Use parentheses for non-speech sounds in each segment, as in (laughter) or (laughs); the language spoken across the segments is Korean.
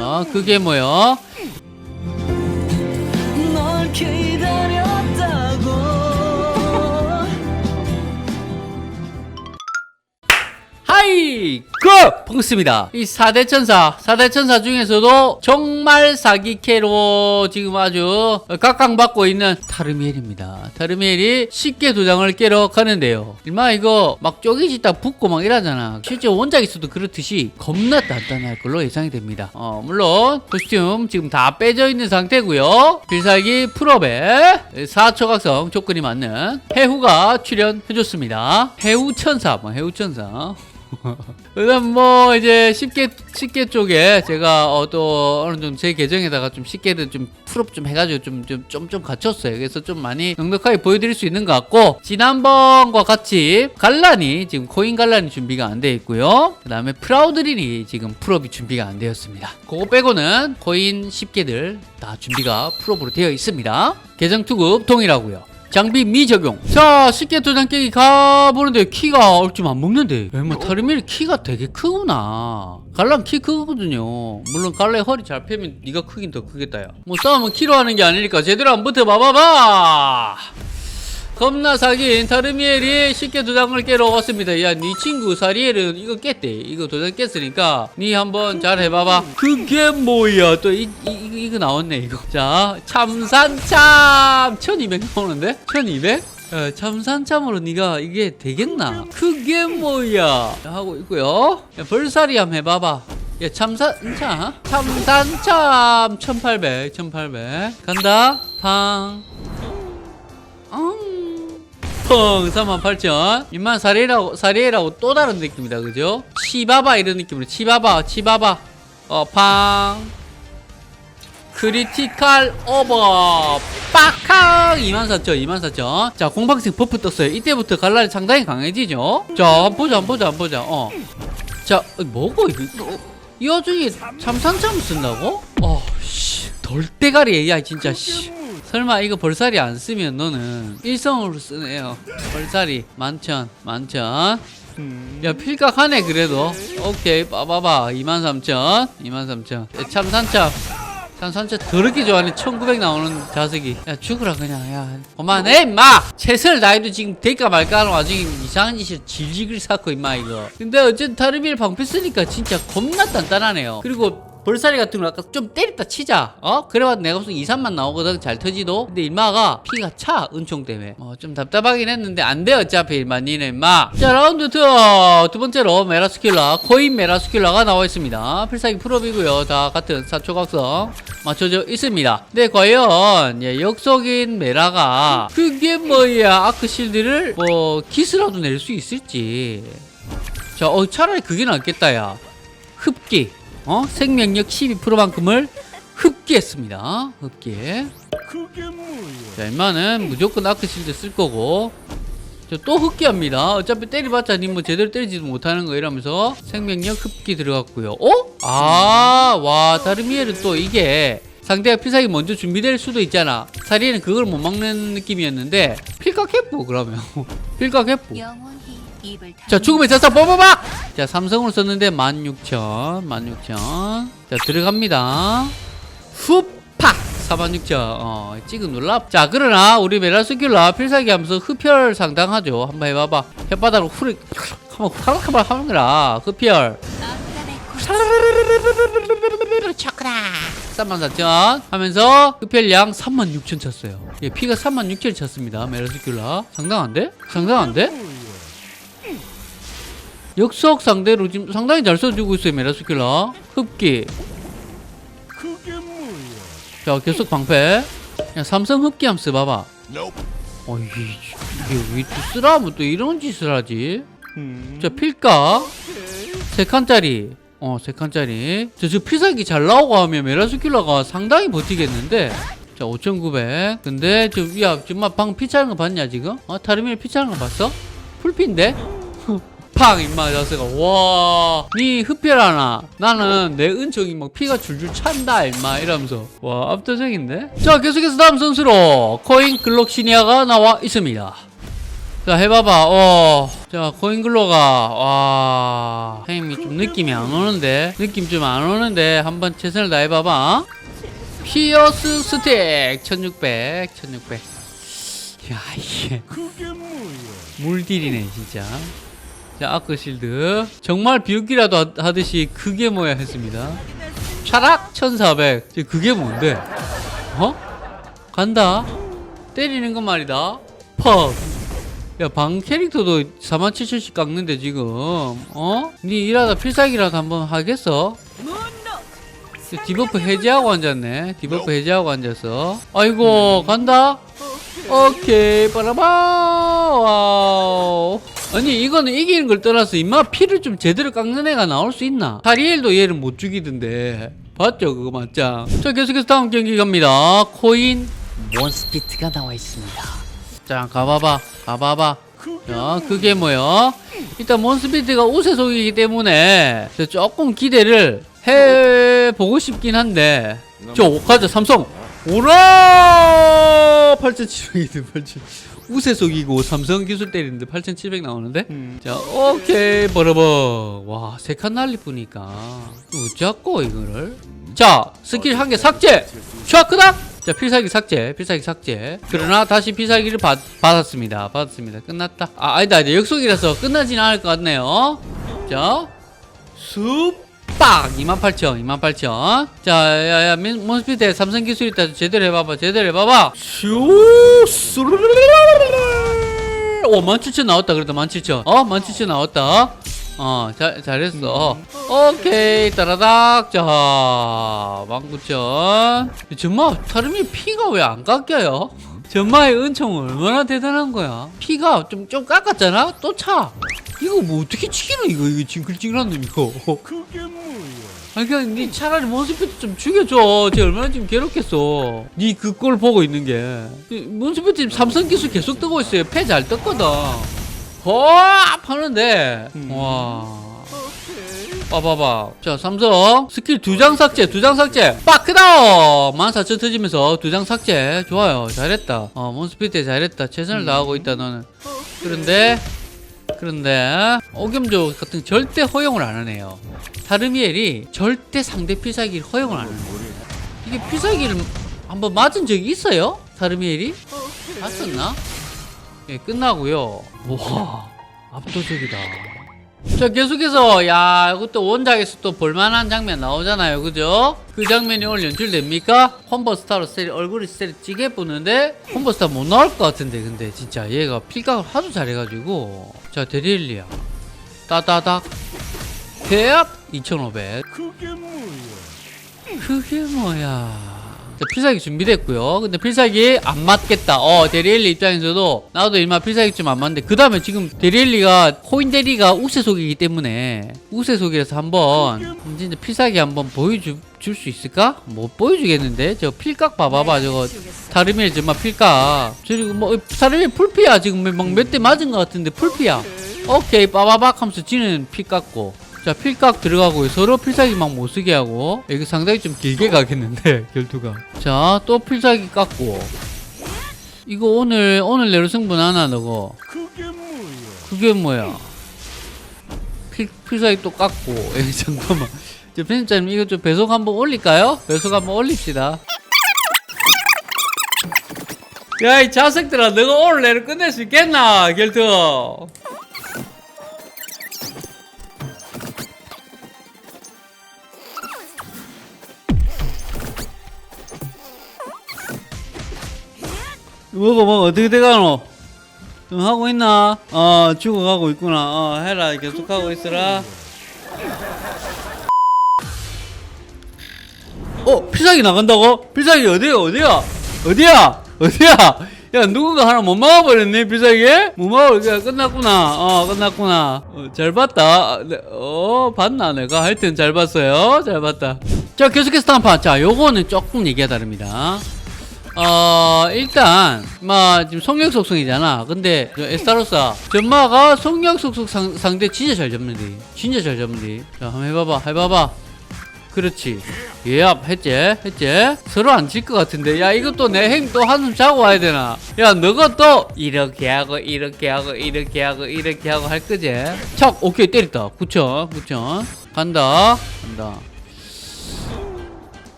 자, 그게 뭐야? 그! 반갑습니다. 이 4대 천사, 4대 천사 중에서도 정말 사기캐로 지금 아주 각광받고 있는 타르미엘입니다. 타르미엘이 쉽게 도장을 깨러 가는데요. 일마 이거 막 쪼개지 딱 붙고 막 이러잖아. 실제 원작에서도 그렇듯이 겁나 단단할 걸로 예상이 됩니다. 어, 물론 코스튬 지금 다 빼져 있는 상태고요. 필살기 풀업에 4초 각성 조건이 맞는 해후가 출연해줬습니다. 해후 천사, 뭐 해후 천사. (laughs) 그다음 뭐 이제 쉽게 쉽게 쪽에 제가 어, 또 어느 정도 제 계정에다가 좀 쉽게든 좀 풀업 좀 해가지고 좀 좀 좀 좀 갖췄어요. 그래서 좀 많이 넉넉하게 보여드릴 수 있는 것 같고 지난번과 같이 갈란이 지금 코인 갈란이 준비가 안 돼 있고요. 그다음에 프라우드린이 지금 풀업이 준비가 안 되었습니다. 그거 빼고는 코인 10개들 다 준비가 풀업으로 되어 있습니다. 계정 투급 동일하고요. 장비 미적용. 자, 쉽게 도장 깨기 가보는데 키가 좀안 먹는데. 야, 뭐 타르밀 키가 되게 크구나. 갈란 키 크거든요. 물론 갈래 허리 잘 펴면 네가 크긴 더 크겠다, 야. 뭐 싸움은 키로 하는 게 아니니까 제대로 한번 붙어봐봐봐! 겁나 사기인 타르미엘이 쉽게 도장을 깨러 왔습니다. 야, 네 친구 사리엘은 이거 깼대. 이거 도장 깼으니까 니 한번 잘 해봐봐. 그게 뭐야? 또 이, 이, 이, 이거 나왔네 이거. 자, 참산참 1200 나오는데? 1200? 야, 참산참으로 네가 이게 되겠나? 그게 뭐야? 하고 있고요. 야, 벌살이 한번 해봐봐. 야, 참산 참? 참산참 1800, 1800. 간다. 팡. 음. 펑38,000 인만 사리에라고 사리에라고 또 다른 느낌이다 그죠? 치바바 이런 느낌으로 치바바 치바바. 어팡. 크리티칼 오버. 빡항 24,000 24,000 자 공방생 버프 떴어요. 이때부터 갈라리 상당히 강해지죠? 자 보자 한번 보자 한번 보자. 어자 뭐고 이거? 이 와중에 참상참 쓴다고? 어씨. 돌대가리 야 진짜 씨 설마 이거 벌살이 안 쓰면 너는 일성으로 쓰네요. 벌살이 만천 만천. 야 필각하네 그래도. 오케이 빠바바 23,000 23,000 참산참. 참산참. 더럽게 좋아하네 1900 나오는 자석이. 야 죽으라 그냥. 야 그만해 임마! 최선을 다해도 지금 될까 말까 하는 와중에 이상한 짓을 질질 쌓고 임마 이거. 근데 어쨌든 타르비를 방패 쓰니까 진짜 겁나 단단하네요. 그리고 벌살이 같은 거 아까 좀 때렸다 치자. 어? 그래봐도 내가 무슨 2, 3만 나오거든. 잘 터지도. 근데 일마가 피가 차 은총 때문에. 어, 좀 답답하긴 했는데 안 돼 어차피 일마. 니네 임마. 자 라운드 2두 번째로 메라스킬라 코인 메라스킬라가 나와 있습니다. 필살기 풀업이고요. 다 같은 4초 각성 맞춰져 있습니다. 근데 과연 예, 역속인 메라가 그게 뭐야? 아크 실드를 뭐 기스라도 낼 수 있을지. 자 어, 차라리 그게 낫겠다 야. 흡기 어? 생명력 12%만큼을 흡기했습니다. 흡기. 그게 뭐야 자, 임마는 무조건 아크실드 쓸 거고. 저또 흡기합니다. 어차피 때려봤자 니뭐 제대로 때리지도 못하는 거 이러면서 생명력 흡기 들어갔고요. 어? 아, 와, 다르미엘은 또 이게 상대가 필살기 먼저 준비될 수도 있잖아. 사리에는 그걸 못 막는 느낌이었는데 필각 해보 그러면 (laughs) 필각 해보. 자 죽음의 자사 뽑아봐! 자 삼성으로 썼는데 16,000 16,000 자 들어갑니다. 후팍! 46,000 어 찍은 눌라 자 그러나 우리 메라스큘라 필살기 하면서 흡혈 상당하죠. 한번 해봐봐. 혓바닥으로 후리 한번 화락한번 하는 거라 흡혈. 초크라 34,000 하면서 흡혈량 36,000 쳤어요. 예, 피가 36,000 쳤습니다. 메라스큘라. 상당한데? 상당한데? 역속 상대로 지금 상당히 잘 써주고 있어요 메라스킬라. 흡기. 자 계속 방패. 야 삼성 흡기 한번 써봐봐. 어 이게, 이게 왜또 쓰라면 또 이런 짓을 하지? 자 필가. 세 칸짜리. 어 세 칸짜리. 저, 저 피사기 잘 나오고 하면 메라스킬라가 상당히 버티겠는데. 자 5900 근데 저 야 정말 방금 피 차는 거 봤냐 지금? 어 타르밀 피 차는 거 봤어? 풀피인데 팡 임마 자세가. 와니 흡혈하나? 나는 내 은총이 막 피가 줄줄 찬다 임마 이러면서. 와 압도적인데? 자 계속해서 다음 선수로 코인 글록시니아가 나와 있습니다. 자 해봐봐. 어 자 코인글로가 와 형님이 좀 느낌이 안 오는데 느낌 좀 안 오는데 한번 최선을 다해봐봐. 피어스 스택 1600 1600 야 이게 그게 뭐야? 물딜이네 진짜 자 아크 실드. 정말 비웃기라도 하- 하듯이 그게 뭐야 했습니다. 차락 1400 지금 그게 뭔데? 어? 간다. 때리는 건 말이다. 퍽 야 방 캐릭터도 47,000씩 깎는데 지금. 어? 니 일하다 필살기라도 한번 하겠어? 디버프 해제하고 앉았네. 디버프 해제하고 앉았어. 아이고 간다. 오케이 빠라바 와우 아니 이거는 이기는 걸 떠나서 임마 피를 좀 제대로 깎는 애가 나올 수 있나? 다리엘도 얘를 못 죽이던데. 봤죠 그거 맞짱 자 계속해서 다음 경기 갑니다. 코인 몬스피트가 나와 있습니다. 자 가봐봐 가봐봐. 자, 그게 뭐요? 일단 몬스피트가 우세속이기 때문에 저 조금 기대를 해보고 싶긴 한데. 저 가자 삼성. 오라 8700이든 87 우세 속이고 삼성 기술 때리는데 8700 나오는데? 자 오케이 버러버 와세 칸 날릴 뿐이니까. 어쩌고 이거를? 자 스킬 한 개 삭제! 샤크닥 자 필살기 삭제 필살기 삭제. 그러나 다시 필살기를 받, 받았습니다. 받았습니다. 끝났다. 아 아니다 이제 역속이라서 끝나진 않을 것 같네요. 자쑥 빡 28,000 28,000 자 야 야 몬스피드 삼성 기술 있다 제대로 해봐봐 제대로 해봐봐 슈 스르르르르르르르. 오 17,000 나왔다 그래도 17,000 어 17,000 나왔다 어 잘, 잘했어 오케이 따라닥 자 19,000 정말 사람이 피가 왜 안 깎여요? 전마의 은총은 얼마나 대단한 거야 피가 좀, 좀 깎았잖아? 또 차 이거 뭐 어떻게 치기는 이거 이거 징글징글한 놈 이거 그게? 아니 그냥 니 차라리 몬스피트 좀 죽여줘. 쟤 얼마나 지금 괴롭겠어. 니 그 꼴 보고 있는 게. 몬스피트 지금 삼성 기술 계속 뜨고 있어요. 패 잘 떴거든. 허 파는데. 와. 봐봐봐. 자 삼성. 스킬 두 장 삭제 두 장 삭제. 빠크다운! 14,000 터지면서 두 장 삭제. 좋아요. 잘했다. 어 몬스피트 잘했다. 최선을 다하고 있다 너는. 그런데 그런데 오겸조 같은 절대 허용을 안 하네요 타르미엘이 절대 상대 필살기를 허용을 안 하네요 이게 필살기를 한번 맞은 적이 있어요? 타르미엘이? 봤었나? 예, 끝나고요 와 압도적이다 자 계속해서 야 이것도 원작에서 또 볼만한 장면 나오잖아요 그죠? 그 장면이 오늘 연출됩니까? 홈버스타로 세리 얼굴이 세리 찌게 보는데 홈버스타 못 나올 것 같은데 근데 진짜 얘가 필각을 하도 잘해가지고 자 데릴리아 따다닥 대압 2500 그게 뭐야? 그게 뭐야 자, 필살기 준비됐고요. 근데 필살기 안 맞겠다. 어 데리엘리 입장에서도 나도 일마 필살기 좀 안 맞는데 그 다음에 지금 데리엘리가 코인 데리가 우세속이기 때문에 우세속이라서 한번 진짜 필살기 한번 보여줄 수 있을까? 못 보여주겠는데? 저 필각 봐봐봐. 저거 타르미엘 정말 필각. 저리고 뭐 타르미엘 풀피야. 지금 막 몇 대 맞은 것 같은데 풀피야. 오케이 빠바박 하면서 지는 피 깎고 자 필각 들어가고 서로 필살기 막 못쓰게 하고. 이거 상당히 좀 길게 가겠는데 (laughs) 결투가. 자 또 필살기 깎고. 이거 오늘 오늘 내로 승부나나 너거? 그게 뭐야? 그게 뭐야? 필, 필살기 또 깎고. (laughs) 에이 잠깐만. 저 편집자님 이거 좀 배속 한번 올릴까요? 배속 한번 올립시다. 야 이 자식들아 너가 오늘 내로 끝낼 수 있겠나 결투 먹어 먹어 어떻게 돼가노? 좀 하고 있나? 어 죽어가고 있구나. 어 해라. 계속하고 있어라. 어 필살기 나간다고? 필살기 어디야? 어디야? 어디야? 어디야? 야 누군가 하나 못 막아버렸네 필살기? 못 막아버리니까 끝났구나. 어 끝났구나. 어, 잘 봤다. 네, 어 봤나? 내가 하여튼 잘 봤어요. 잘 봤다. 자 계속해서 다음 판자 요거는 조금 얘기가 다릅니다 어 일단 마 지금 속력 속성이잖아. 근데 저 에스타로사 전마가 속력 속성 상, 상대 진짜 잘 잡는데 진짜 잘 잡는데 자 한번 해봐봐 해봐봐. 그렇지. 예압 했지? 했지? 서로 안 질 것 같은데. 야 이것도 내 행 또 한숨 자고 와야 되나? 야 너가 또 이렇게 하고 이렇게 하고 이렇게 하고 이렇게 하고 할 거지? 척 오케이 때렸다. 9천 9천 간다. 간다.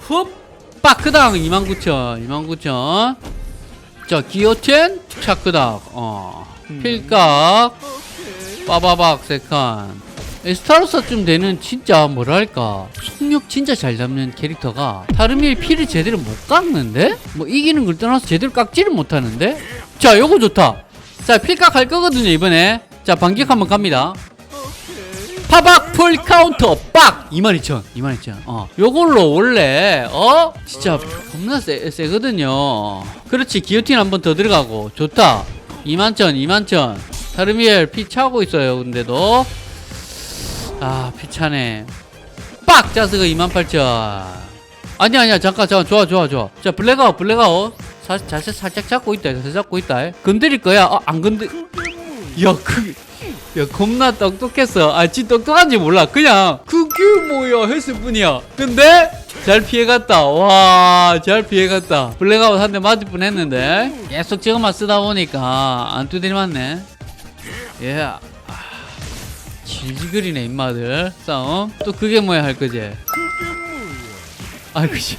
훅 빡 그당 29,000 29,000 자 기어텐 차크닥. 어 필각 빠바박 세칸 에스타로사쯤 되는 진짜 뭐랄까 속력 진짜 잘 잡는 캐릭터가 타르미의 피를 제대로 못 깎는데? 뭐 이기는 걸 떠나서 제대로 깎지를 못하는데? 자 요거 좋다. 자 필각 할 거거든요 이번에. 자 반격 한번 갑니다 파박 풀 카운터. 빡! 22,000 22,000 어. 요걸로 원래 어? 진짜 겁나 세, 세거든요. 그렇지 기어틴 한 번 더 들어가고. 좋다. 21,000 21,000 타르미엘 피 차고 있어요 근데도. 아 피차네. 빡! 자스가 28,000 아니야 아니야. 잠깐 잠깐. 좋아 좋아 좋아. 자 블랙아웃 블랙아웃. 사, 자세 살짝 잡고 있다. 자세 잡고 있다. 건드릴 거야. 어, 안 건드 야, 그, 야, 겁나 똑똑했어. 아, 지 똑똑한지 몰라. 그냥, 그게 뭐야, 했을 뿐이야. 근데, 잘 피해갔다. 와, 잘 피해갔다. 블랙아웃 한 대 맞을 뻔 했는데, 계속 저것만 쓰다 보니까, 안 두드리 맞네. 예. 아, 질질거리네, 임마들. 싸움. 또 그게 뭐야, 할 거지. 아이고, 씨.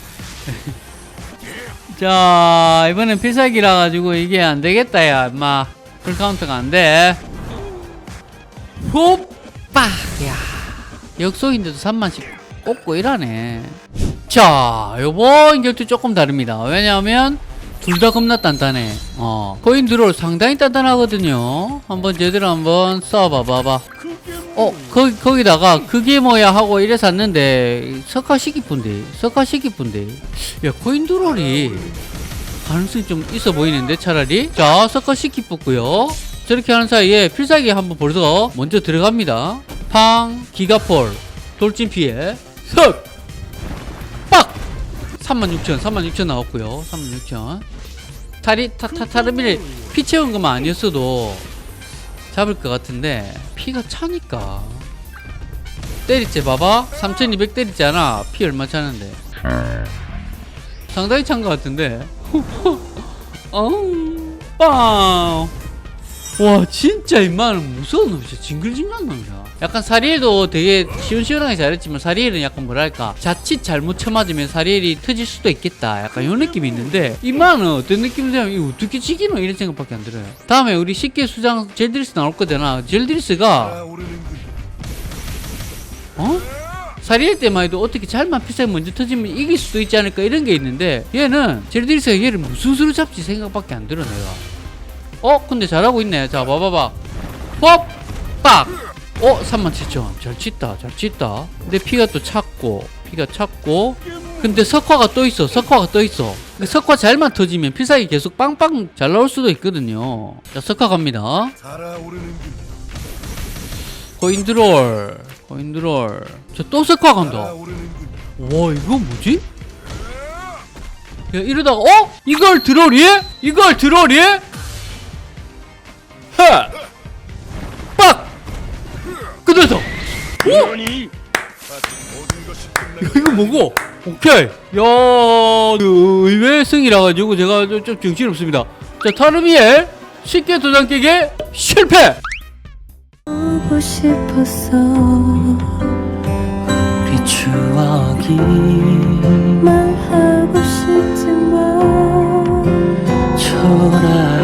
(laughs) 자, 이번엔 필살기라 가지고 이게 안 되겠다, 야, 임마. 풀카운트가 안 돼. 호빠! 야, 역속인데도 3만씩 꽂고 이러네. 자, 요번 결투 조금 다릅니다. 왜냐하면, 둘 다 겁나 단단해. 어. 코인 드롤 상당히 단단하거든요. 한번 제대로 한번 써봐봐봐. 어, 거기, 거기다가, 그게 뭐야 하고 이래 샀는데, 석화시기 분데, 석화시기 분데. 야, 코인 드롤이, 가능성이 좀 있어 보이는데 차라리 자 석가 시키 뽑고요 저렇게 하는 사이에 필살기 한번 벌써 먼저 들어갑니다. 팡 기가폴 돌진 피해 석 빡! 36,000 36,000 나왔고요. 36,000 타리 타, 타, 타르미를 피 채운 것만 아니었어도 잡을 것 같은데 피가 차니까. 때리지 봐봐. 3200 때리잖아. 피 얼마 차는데. 상당히 찬 것 같은데. (laughs) 어우 빵. 와 진짜 임마는 무서운 놈이야 징글징글한 놈이야 약간 사리엘도 되게 시원시원하게 잘했지만 사리엘은 약간 뭐랄까 자칫 잘못 쳐맞으면 사리엘이 터질 수도 있겠다. 약간 이런 느낌이 있는데 임마는 어떤 느낌이냐면 이거 어떻게 지기노? 이런 생각밖에 안 들어요. 다음에 우리 쉽게 수장 젤드리스 나올 거잖아. 젤드리스가 어? 사리엘 때만 해도 어떻게 잘만 피살 먼저 터지면 이길 수도 있지 않을까 이런 게 있는데 얘는 젤드리스가 얘를 무슨 수로 잡지 생각밖에 안 들어 내가 어 근데 잘하고 있네. 자 봐봐봐. pop 빡! 어 37,000잘 쳤다 잘 쳤다. 근데 피가 또 찼고 피가 찼고. 근데 석화가 또 있어 석화가 또 있어. 근데 석화 잘만 터지면 피살이 계속 빵빵 잘 나올 수도 있거든요. 자 석화 갑니다. 코인드롤 코인드롤. 저 또 석화 간다. 와 이거 뭐지? 야 이러다가 어? 이걸 드롤이? 이걸 드롤이? 하! 빡! 끝났어! 오! 이거 뭐고? 오케이. 야, 그 의외의 승이라 가지고 제가 좀, 좀 정신 없습니다. 자, 타르미엘 쉽게 도장 깨게 실패. 보고 싶었어 우리 추억이 말하고 싶지만 초라